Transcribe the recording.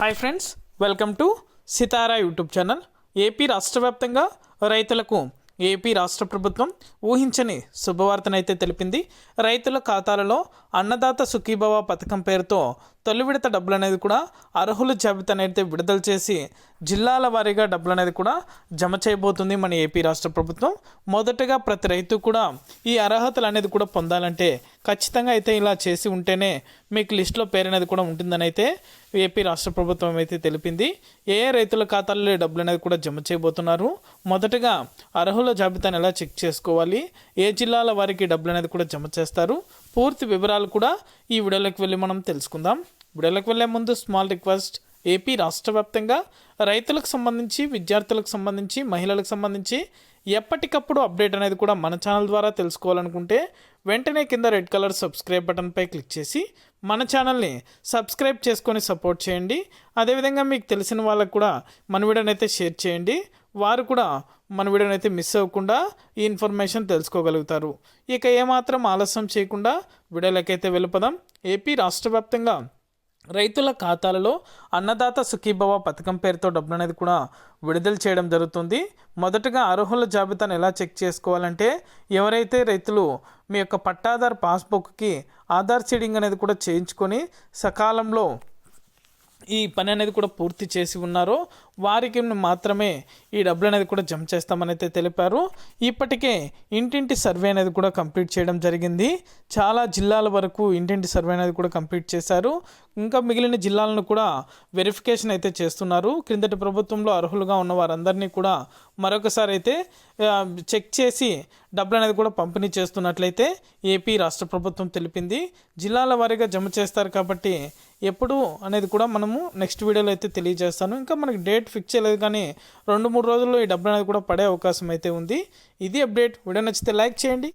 Hi friends welcome to Sitara YouTube channel AP రాష్ట్ర వ్యాప్తంగా రైతులకు ఏపీ రాష్ట్ర ప్రభుత్వం ఊహించని శుభవార్తనైతే తెలిపింది. రైతుల ఖాతాలలో అన్నదాత సుఖీభవ పథకం పేరుతో తొలి విడత డబ్బులు అనేది కూడా అర్హుల జాబితానైతే విడుదల చేసి జిల్లాల వారీగా డబ్బులు అనేది కూడా జమ చేయబోతుంది మన ఏపీ రాష్ట్ర ప్రభుత్వం. మొదటగా ప్రతి రైతు కూడా ఈ అర్హతలు అనేది కూడా పొందాలంటే ఖచ్చితంగా అయితే ఇలా చేసి ఉంటేనే మీకు లిస్టులో పేరు అనేది కూడా ఉంటుందని అయితే ఏపీ రాష్ట్ర ప్రభుత్వం అయితే తెలిపింది. ఏ ఏ రైతుల ఖాతాల్లో డబ్బులు అనేది కూడా జమ చేయబోతున్నారు? మొదటగా అర్హుల జాబితాను ఎలా చెక్ చేసుకోవాలి? ఏ జిల్లాల వారికి డబ్బులు అనేది కూడా జమ చేస్తారు? పూర్తి వివరాలు కూడా ఈ వీడియోలోకి వెళ్ళి మనం తెలుసుకుందాం. వీడియోలోకి వెళ్ళే ముందు స్మాల్ రిక్వెస్ట్ ఏపీ రాష్ట్ర వ్యాప్తంగా రైతులకు సంబంధించి విద్యార్థులకు సంబంధించి మహిళలకు సంబంధించి ఎప్పటికప్పుడు అప్డేట్ అనేది కూడా మన ఛానల్ ద్వారా తెలుసుకోవాలనుకుంటే వెంటనే కింద రెడ్ కలర్ సబ్స్క్రైబ్ బటన్పై క్లిక్ చేసి మన ఛానల్ని సబ్స్క్రైబ్ చేసుకొని సపోర్ట్ చేయండి. అదేవిధంగా మీకు తెలిసిన వాళ్ళకు కూడా మన వీడియోని అయితే షేర్ చేయండి. వారు కూడా మన వీడియోని అయితే మిస్ అవ్వకుండా ఈ ఇన్ఫర్మేషన్ తెలుసుకోగలుగుతారు. ఇక ఏమాత్రం ఆలస్యం చేయకుండా వీడియోలకైతే వెళ్ళిపోదాం. ఏపీ రాష్ట్ర వ్యాప్తంగా రైతుల ఖాతాలలో అన్నదాత సుఖీభవ పథకం పేరుతో డబ్బులు అనేది కూడా విడుదల చేయడం జరుగుతుంది. మొదటగా అర్హుల జాబితాను ఎలా చెక్ చేసుకోవాలంటే ఎవరైతే రైతులు మీ యొక్క పట్టాదార్ పాస్బుక్కి ఆధార్ సీడింగ్ అనేది కూడా చేయించుకొని సకాలంలో ఈ పని అనేది కూడా పూర్తి చేసి ఉన్నారో వారికి మాత్రమే ఈ డబ్బులు అనేది కూడా జమ చేస్తామని అయితే తెలిపారు. ఇప్పటికే ఇంటింటి సర్వే అనేది కూడా కంప్లీట్ చేయడం జరిగింది. చాలా జిల్లాల వరకు ఇంటింటి సర్వే అనేది కూడా కంప్లీట్ చేశారు. ఇంకా మిగిలిన జిల్లాలను కూడా వెరిఫికేషన్ అయితే చేస్తున్నారు. క్రిందటి ప్రభుత్వంలో అర్హులుగా ఉన్న వారందరినీ కూడా మరొకసారి అయితే చెక్ చేసి డబ్బులు అనేది కూడా పంపిణీ చేస్తున్నట్లయితే ఏపీ రాష్ట్ర ప్రభుత్వం తెలిపింది. జిల్లాల వారీగా జమ చేస్తారు కాబట్టి ఎప్పుడు అనేది కూడా మనము నెక్స్ట్ వీడియోలో అయితే తెలియజేస్తాను. ఇంకా మనకి డేట్ డేట్ ఫిక్స్ చేయలేదు కానీ రెండు మూడు రోజుల్లో ఈ డబ్బులు అనేది కూడా పడే అవకాశం అయితే ఉంది. ఇది అప్డేట్. వీడియో నచ్చితే లైక్ చేయండి.